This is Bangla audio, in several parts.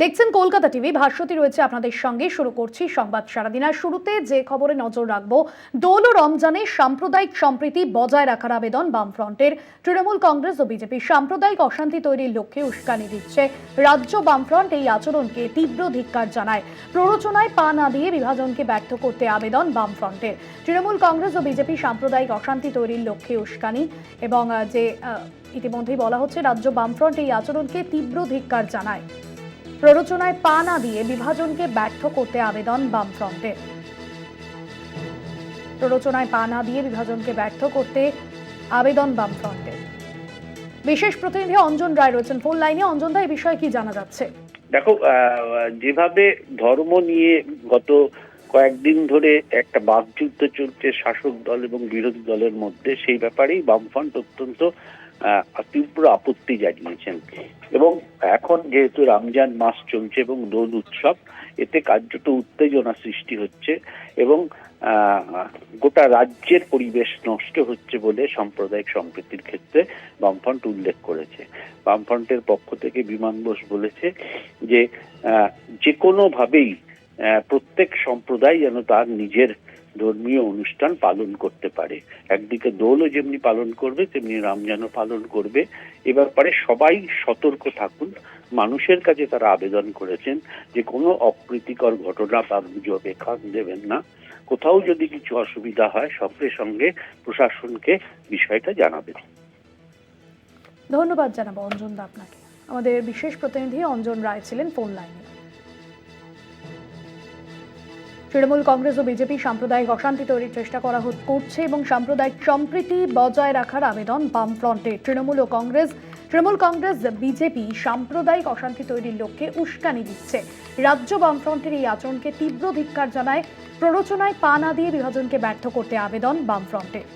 দেখছেন কলকাতা টিভি ভাস্বতী রয়েছে আপনাদের সঙ্গে। শুরু করছি সংবাদ সারাদিন আর শুরুতে। যে খবরে নজর রাখব, দোল ও রমজানে সাম্প্রদায়িক সম্প্রীতি বজায় রাখার আবেদন বামফ্রন্টের। তৃণমূল কংগ্রেস ও বিজেপি সাম্প্রদায়িক অশান্তি তৈরির লক্ষ্যে উস্কানি দিচ্ছে রাজ্য বামফ্রন্ট। এই আচরণকে তীব্র ধিক্কার জানায়। প্ররোচনায় পা না দিয়ে বিভাজনকে ব্যর্থ করতে আবেদন বামফ্রন্টের। তৃণমূল কংগ্রেস ও বিজেপি সাম্প্রদায়িক অশান্তি তৈরির লক্ষ্যে উস্কানি এবং যে ইতিমধ্যেই বলা হচ্ছে, রাজ্য বামফ্রন্ট এই আচরণকে তীব্র ধিক্কার জানায়। প্ররোচনায় পা না দিয়ে বিভাজনকে ব্যর্থ করতে আবেদন বামফ্রন্টের প্ররোচনায় পা না দিয়ে বিভাজনকে ব্যর্থ করতে আবেদন বামফ্রন্টের বিশেষ প্রতিনিধি অঞ্জন রায় রয়েছেন ফোন লাইনে। অঞ্জন দা এই বিষয়ে কি জানা যাচ্ছে? দেখো যেভাবে ধর্ম নিয়ে গত কয়েকদিন ধরে একটা বাকযুদ্ধ চলছে শাসক দল এবং বিরোধী দলের মধ্যে, সেই ব্যাপারেই বামফ্রন্ট অত্যন্ত তীব্র আপত্তি জানিয়েছেন এবং এখন যেহেতু রমজান মাস চলছে এবং দোল উৎসব, এতে কার্যত উত্তেজনা সৃষ্টি হচ্ছে এবং গোটা রাজ্যের পরিবেশ নষ্ট হচ্ছে বলে সাম্প্রদায়িক সম্প্রীতির ক্ষেত্রে বামফ্রন্ট উল্লেখ করেছে। বামফ্রন্টের পক্ষ থেকে বিমান বোস বলেছে যে যে কোনোভাবেই প্রত্যেক সম্প্রদায় যেন তার নিজের ধর্মীয় অনুষ্ঠান পালন করতে পারে। একদিকে দোলও যেমনি পালন করবে, তেমনি রমজানও পালন করবে। এ ব্যাপারে সবাই সতর্ক থাকুন। মানুষের কাছে তারা আবেদন করেছেন যে কোনো অপ্রীতিকর ঘটনা বা গুজবে কান দেবেন না। কোথাও যদি কিছু অসুবিধা হয়, সঙ্গে সঙ্গে প্রশাসনকে বিষয়টা জানাবেন। ধন্যবাদ জানাব অঞ্জন দা আপনাকে। আমাদের বিশেষ প্রতিনিধি অঞ্জন রায় ছিলেন ফোন লাইনে। তৃণমূল কংগ্রেস ও বিজেপি সাম্প্রদায়িক অশান্তি তৈরির চেষ্টা করা করছে এবং সাম্প্রদায়িক সম্প্রীতি বজায় রাখার আবেদন বামফ্রন্টের তৃণমূল ও কংগ্রেস তৃণমূল কংগ্রেস, বিজেপি সাম্প্রদায়িক অশান্তি তৈরির লক্ষ্যে উস্কানি দিচ্ছে। রাজ্য বামফ্রন্টের এই আচরণকে তীব্র ধিক্কার জানায়, প্ররোচনায় পা না দিয়ে বিভাজনকে ব্যর্থ করতে আবেদন বামফ্রন্টের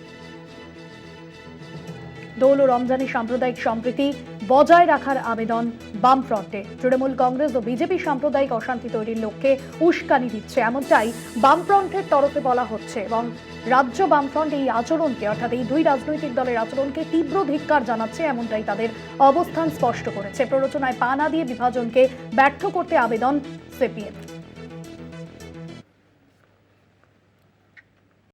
দোল ও রমজানের সাম্প্রদায়িক সম্প্রীতি বজায় রাখার আবেদন বামফ্রন্টে। তৃণমূল কংগ্রেস ও বিজেপি সাম্প্রদায়িক অশান্তি তৈরির লক্ষ্যে উস্কানি দিচ্ছে। এমনটাই বামফ্রন্টের তরফে বলা হচ্ছে এবং রাজ্য বামফ্রন্ট এই আচরণকে, অর্থাৎ এই দুই রাজনৈতিক দলের আচরণকে তীব্র ধিক্কার জানাচ্ছে, এমনটাই তাদের অবস্থান স্পষ্ট করেছে। প্ররোচনায় পা না দিয়ে বিভাজনকে ব্যর্থ করতে আবেদন সিপিএম।